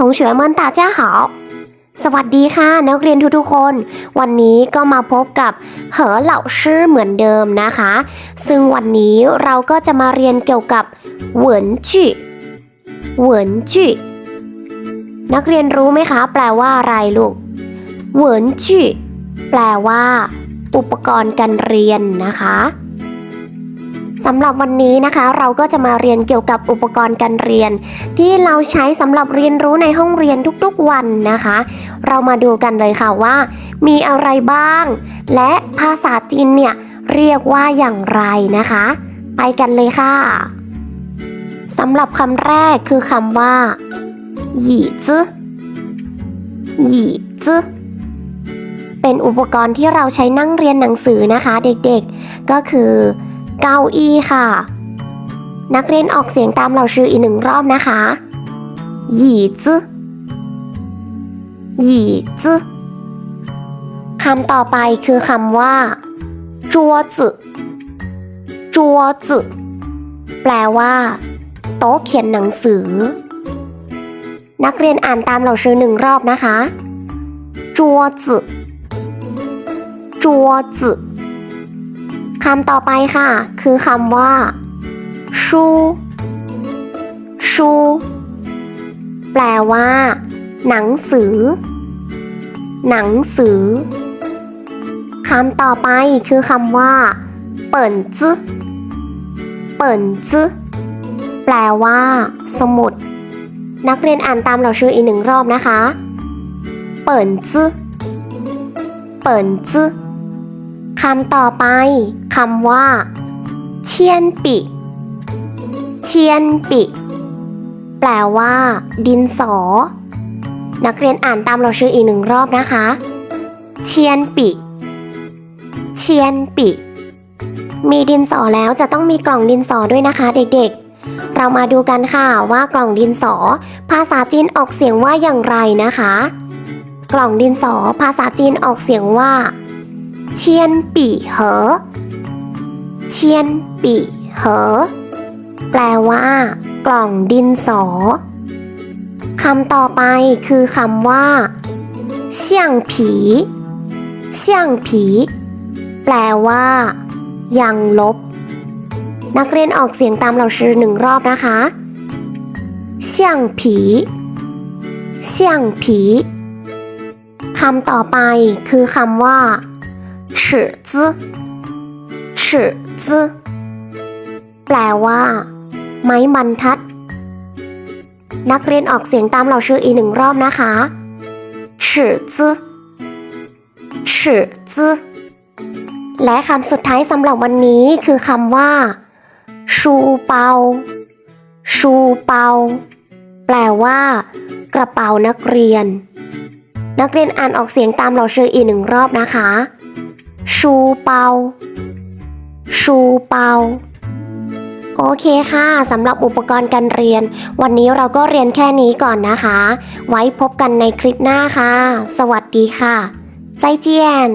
ทงเฉวยเมินตาเจ้าหาสวัสดีค่ะนักเรียนทุกๆคน วันนี้ก็มาพบกับเหอเหล่าชื่อเหมือนเดิมนะคะ ซึ่งวันนี้เราก็จะมาเรียนเกี่ยวกับเหวินจี้เหวินจี้นักเรียนรู้ไหมคะ แปลว่าอะไรลูกเหวินจี้แปลว่า อุปกรณ์การเรียนนะคะ สำหรับวันนี้นะคะ เราก็จะมาเรียนเกี่ยวกับอุปกรณ์การเรียน ที่เราใช้สำหรับเรียนรู้ในห้องเรียนทุกๆวันนะคะ เรามาดูกันเลยค่ะว่า มีอะไรบ้าง และภาษาจีนเนี่ยเรียกว่าอย่างไรนะคะ ไปกันเลยค่ะสำหรับคำแรกคือคำว่าหยีจื้อหยีจื้อเป็นอุปกรณ์ที่เราใช้นั่งเรียนหนังสือนะคะ เด็กๆ ก็คือ เก้าอี้ค่ะ นักเรียนออกเสียงตามเราชื่ออีกหนึ่งรอบนะคะหยีจื้อหยีจื้อคำต่อไปคือคำว่าจัวจื้อจัวจื้อแปลว่า โต๊ะเขียนหนังสือ นักเรียนอ่านตามเราชื่อหนึ่งรอบนะคะจัวจื้อจัวจื้อ คำต่อไปค่ะ คือคำว่า ชูชูแปลว่า หนังสือ หนังสือคำต่อไปคือคำว่า เปิ่นจื้อเปิ่นจื้อแปลว่า สมุด นักเรียนอ่านตามเราชื่ออีกหนึ่งรอบนะคะ เปิ่นจื้อเปิ่นจื้อ คำต่อไปคำว่า เชียนปิ เชียนปิ แปลว่า ดินสอ นักเรียนอ่านตามเราชื่ออีกหนึ่งรอบนะคะ เชียนปิ เชียนปิ มีดินสอแล้วจะต้องมีกล่องดินสอด้วยนะคะ เด็กๆ เรามาดูกันค่ะว่ากล่องดินสอ ภาษาจีนออกเสียงว่าอย่างไรนะคะ กล่องดินสอ ภาษาจีนออกเสียงว่า เชียนปี่เหอ เชียนปี่เหอ แปลว่า กล่องดินสอคำต่อไปคือคำว่าเสี่ยงผีเสี่ยงผี แปลว่า ยังลบ นักเรียนออกเสียงตามเราชื่อหนึ่งรอบนะคะเสี่ยงผีเสี่ยงผีคำต่อไปคือคำว่า 尺子尺子แปลว่า ไม้บรรทัด นักเรียนออกเสียงตามเราชื่ออีกหนึ่งรอบนะคะ尺子尺子และคำสุดท้ายสำหรับวันนี้คือคำว่า ชูเปา ชูเปา แปลว่า กระเป๋านักเรียน นักเรียนอ่านออกเสียงตามเราชื่ออีกหนึ่งรอบนะคะ ชูเปา ชูเปา โอเคค่ะสำหรับอุปกรณ์การเรียน วันนี้เราก็เรียนแค่นี้ก่อนนะคะ ไว้พบกันในคลิปหน้าค่ะ สวัสดีค่ะ ใจเจียน